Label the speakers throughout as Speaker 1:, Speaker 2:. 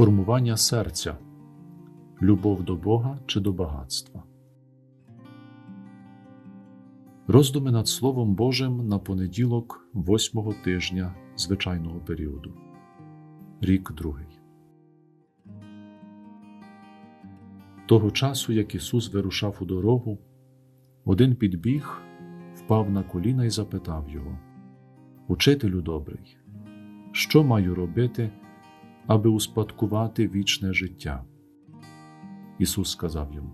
Speaker 1: Формування серця, любов до Бога чи до багатства. Роздуми над Словом Божим на понеділок восьмого тижня звичайного періоду. Рік другий. Того часу, як Ісус вирушав у дорогу, один підбіг, впав на коліна і запитав його: Учителю добрий, що маю робити, аби успадкувати вічне життя? Ісус сказав йому: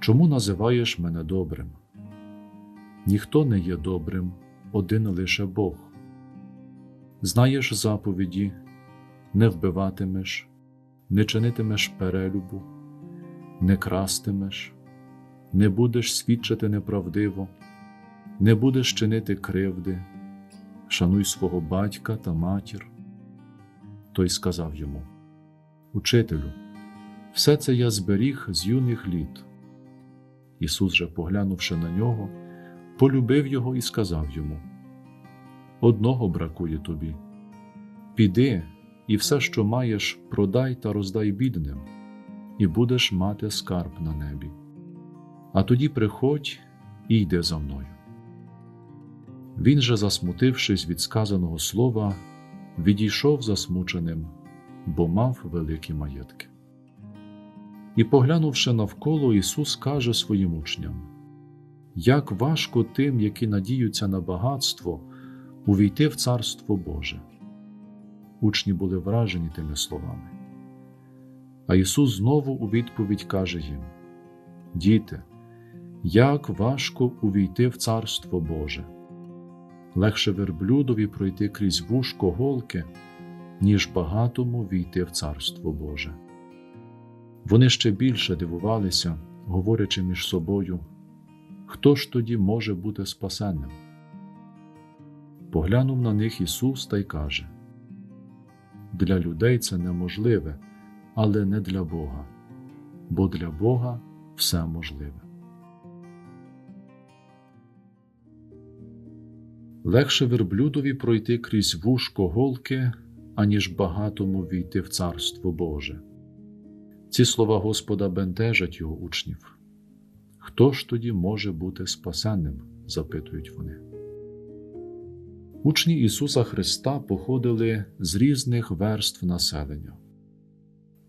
Speaker 1: Чому називаєш мене добрим? Ніхто не є добрим, один лише Бог. Знаєш заповіді, не вбиватимеш, не чинитимеш перелюбу, не крастимеш, не будеш свідчити неправдиво, не будеш чинити кривди, шануй свого батька та матір. Той сказав йому: Учителю, все це я зберіг з юних літ. Ісус же, поглянувши на нього, полюбив його і сказав йому: Одного бракує тобі. Піди і все, що маєш, продай та роздай бідним, і будеш мати скарб на небі. А тоді приходь і йди за мною. Він же, засмутившись від сказаного слова, відійшов засмученим, бо мав великі маєтки. І, поглянувши навколо, Ісус каже своїм учням: Як важко тим, які надіються на багатство, увійти в Царство Боже. Учні були вражені тими словами. А Ісус знову у відповідь каже їм: Діти, як важко увійти в Царство Боже, легше верблюдові пройти крізь вушко голки, ніж багатому війти в Царство Боже. Вони ще більше дивувалися, говорячи між собою, хто ж тоді може бути спасенним? Поглянув на них Ісус та й каже: Для людей це неможливе, але не для Бога, бо для Бога все можливе. Легше верблюдові пройти крізь вушко голки, аніж багатому війти в Царство Боже. Ці слова Господа бентежать його учнів. Хто ж тоді може бути спасенним? запитують вони. Учні Ісуса Христа походили з різних верств населення.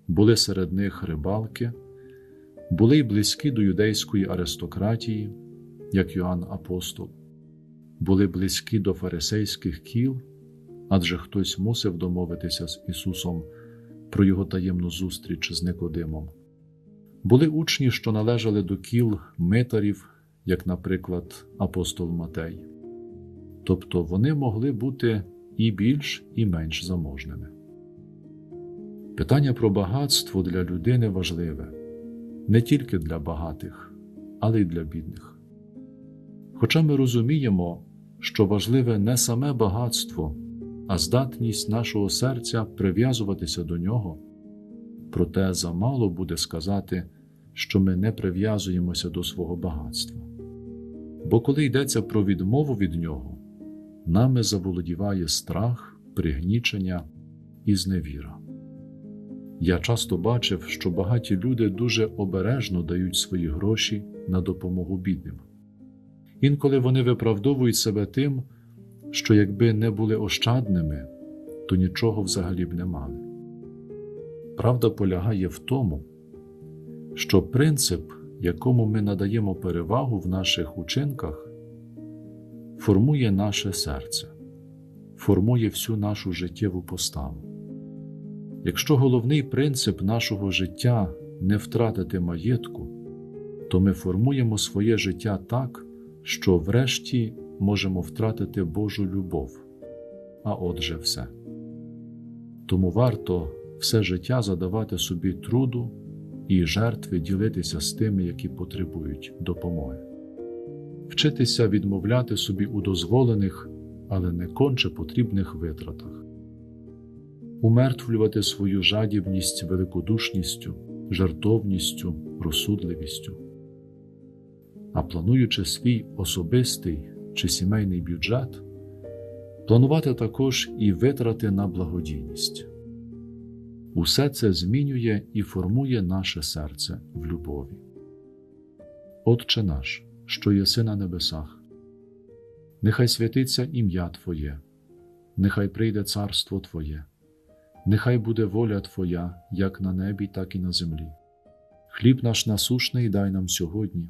Speaker 1: Були серед них рибалки, були й близькі до юдейської аристократії, як Йоанн Апостол, були близькі до фарисейських кіл, адже хтось мусив домовитися з Ісусом про його таємну зустріч з Никодимом. Були учні, що належали до кіл митарів, як, наприклад, апостол Матей. Тобто вони могли бути і більш, і менш заможними. Питання про багатство для людини важливе не тільки для багатих, але й для бідних. Хоча ми розуміємо, що важливе не саме багатство, а здатність нашого серця прив'язуватися до нього, проте замало буде сказати, що ми не прив'язуємося до свого багатства. Бо коли йдеться про відмову від нього, нами заволодіває страх, пригнічення і зневіра. Я часто бачив, що багаті люди дуже обережно дають свої гроші на допомогу бідним. Інколи вони виправдовують себе тим, що якби не були ощадними, то нічого взагалі б не мали. Правда полягає в тому, що принцип, якому ми надаємо перевагу в наших учинках, формує наше серце, формує всю нашу життєву поставу. Якщо головний принцип нашого життя не втратити маєтку, то ми формуємо своє життя так, що врешті можемо втратити Божу любов, а отже, все. Тому варто все життя задавати собі труду і жертви ділитися з тими, які потребують допомоги, вчитися відмовляти собі у дозволених, але не конче потрібних витратах, умертвлювати свою жадібність великодушністю, жартовністю, розсудливістю. А плануючи свій особистий чи сімейний бюджет, планувати також і витрати на благодійність. Усе це змінює і формує наше серце в любові. Отче наш, що єси на небесах, нехай святиться ім'я Твоє, нехай прийде царство Твоє, нехай буде воля Твоя, як на небі, так і на землі. Хліб наш насушний дай нам сьогодні,